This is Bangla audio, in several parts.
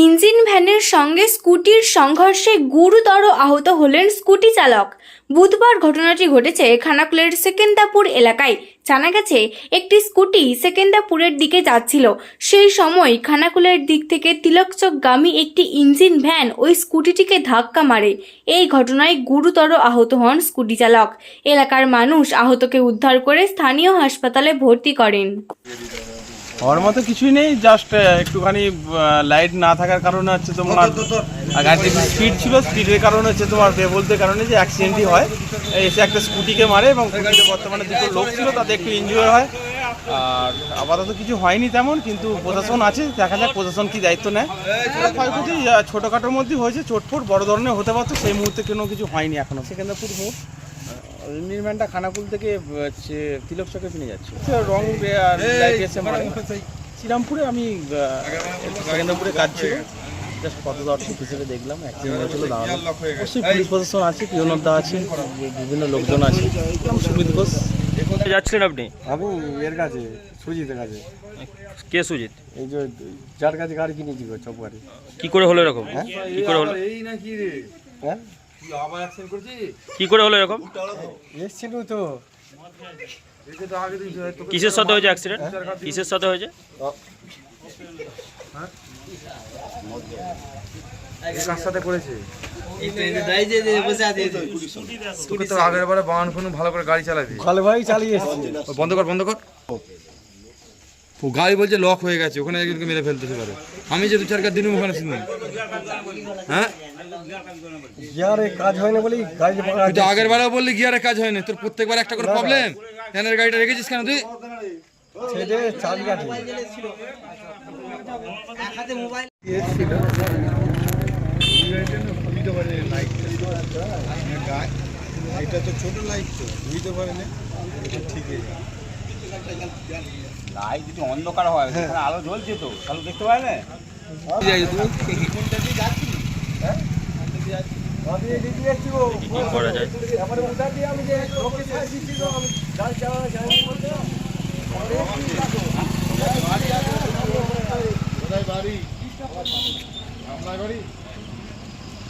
ইঞ্জিন ভ্যানের সঙ্গে স্কুটির সংঘর্ষে গুরুতর আহত হলেন স্কুটি চালক। বুধবার ঘটনাটি ঘটেছে খানাকুলের সেকেন্দাপুর এলাকায়। জানা গেছে, একটি স্কুটি সেকেন্দাপুরের দিকে যাচ্ছিল। সেই সময় খানাকুলের দিক থেকে তিলকচকগামী একটি ইঞ্জিন ভ্যান ওই স্কুটিটিকে ধাক্কা মারে। এই ঘটনায় গুরুতর আহত হন স্কুটি চালক। এলাকার মানুষ আহতকে উদ্ধার করে স্থানীয় হাসপাতালে ভর্তি করেন। হওয়ার মতো কিছুই নেই জাস্ট একটুখানি লাইট না থাকার কারণে হচ্ছে তোমার আর স্পিড ছিল স্পিডের কারণে হচ্ছে তোমার বেবলতে কারণে যে অ্যাক্সিডেন্টই হয়। এসে একটা স্কুটিকে মারে এবং বর্তমানে দুটো লোক ছিল তাদের একটু ইনজুয়ার হয়। আর আপাতত কিছু হয়নি তেমন কিন্তু প্রশাসন আছে দেখা যাক প্রশাসন কি দায়িত্ব নেয়। ক্ষয়ক্ষতি ছোটোখাটোর মধ্যেই হয়েছে চোটফোট বড় ধরনের হতে পারতো সেই মুহূর্তে কোনো কিছু হয়নি এখনও। সেকেন্দাপুর মোড়। নির্মাণটা খানাকুল থেকে তিলক চকে ফিরে যাচ্ছে। রং এসে শ্রীরামপুরে আমি সেকেন্দাপুরে কাজ ছিল। জাস্ট হিসেবে দেখলাম অ্যাক্সিডেন্ট হয়েছিল দাঁড়ানো। অবশ্যই পুলিশ প্রশাসন আছে পিয়নদা আছে বিভিন্ন লোকজন আছে। সুমিত ঘোষ। যাচ্ছিলেন আপনি? আমি এর কাছে সুজিতের কাছে। কে সুজিত? এই যে যার কাছে গাড়ি কিনেছি গো চপ গাড়ি কি করে হলো এরকম? কি করে হলো? হ্যাঁ? কি করে হলো এরকম? এসছিল তো। কিসের সাথে হয়েছে অ্যাক্সিডেন্ট কিসের সাথে হয়েছে? কার সাথে করেছে? আগের বারে ভালো করে গাড়ি চালাবি। ভালো ভাই চালিয়ে এসছি। বন্ধ কর বন্ধ কর। ও গাড়ি বলছে লক হয়ে গেছে ওখানে একজনকে মেরে ফেলতেছে পারে আমি যে দু চার কার দিন ওখানে শুনি হ্যাঁ? গিয়ারে কাজ হয় না বলেই গাড়ি তুই তো আগের বারেও বললি গিয়ারে কাজ হয়নি তোর প্রত্যেকবার একটা করে প্রবলেম ফ্যানের গাড়িটা রেখেছিস কেন তুই? ছেড়ে চাবি কাঠি। এটা তো ছোট লাইট তো বুঝতে পারে না এটা লাইট যদি অন্ধকার হয় সেখানে আলো জ্বলছে তো তাহলে দেখতে পায় না আমি এদিকে দিয়ে এসছি গো। কি করা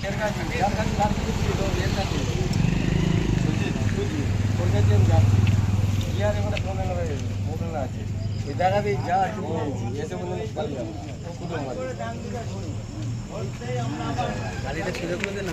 এর কাছে, এর কাছে। ওর যাচ্ছি। হয়ে প্রবলেম আছে। ওই জায়গাতেই যা এসে বলল গাড়ি যাব। গাড়িটা ফেলে না